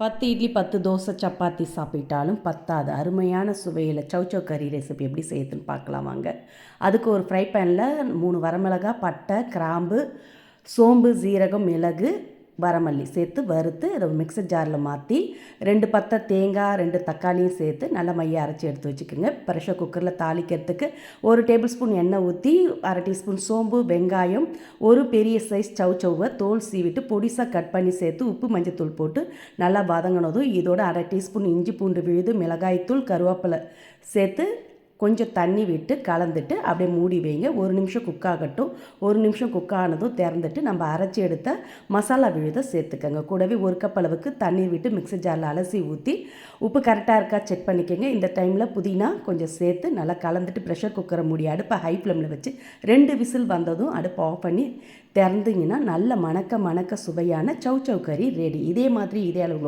பத்து இட்லி பத்து தோசை சப்பாத்தி சாப்பிட்டாலும் பத்தாது. அருமையான சுவையில் சௌச்சௌ கறி ரெசிபி எப்படி செய்யுதுன்னு பார்க்கலாம் வாங்க. அதுக்கு ஒரு ஃப்ரை பேனில் மூணு வரமிளகா பட்டை கிராம்பு சோம்பு சீரகம் மிளகு வரமல்லி சேர்த்து வறுத்து இதை மிக்சர் ஜாரில் மாற்றி ரெண்டு பத்தை தேங்காய் ரெண்டு தக்காளியும் சேர்த்து நல்லா மைய அரைச்சி எடுத்து வச்சுக்கோங்க. ப்ரெஷர் குக்கரில் தாளிக்கிறதுக்கு ஒரு டேபிள் ஸ்பூன் எண்ணெய் ஊற்றி அரை டீஸ்பூன் சோம்பு வெங்காயம் ஒரு பெரிய சைஸ் சவுச்சௌவை தோல் சீவிட்டு பொடிசாக கட் பண்ணி சேர்த்து உப்பு மஞ்சத்தூள் போட்டு நல்லா வதங்கினதும் இதோட அரை டீஸ்பூன் இஞ்சி பூண்டு விழுது மிளகாய்த்தூள் கருவேப்பிலை சேர்த்து கொஞ்சம் தண்ணி விட்டு கலந்துட்டு அப்படியே மூடி வைங்க. ஒரு நிமிஷம் குக் ஆகட்டும். ஒரு நிமிஷம் குக் ஆனதும் திறந்துட்டு நம்ம அரைச்சி எடுத்த மசாலா விழுதை சேர்த்துக்கோங்க. கூடவே ஒரு கப் அளவுக்கு தண்ணீர் விட்டு மிக்ஸி ஜாரில் அலசி ஊற்றி உப்பு கரெக்டாக இருக்கா செக் பண்ணிக்கோங்க. இந்த டைமில் புதினா கொஞ்சம் சேர்த்து நல்லா கலந்துட்டு ப்ரெஷர் குக்கரை மூடி அடுப்பை ஹை ஃப்ளேமில் வச்சு ரெண்டு விசில் வந்ததும் அடுப்பை ஆஃப் பண்ணி திறந்தீங்கன்னா நல்ல மணக்க மணக்க சுவையான சௌ சௌ கறி ரெடி இதே மாதிரி இதே அளவு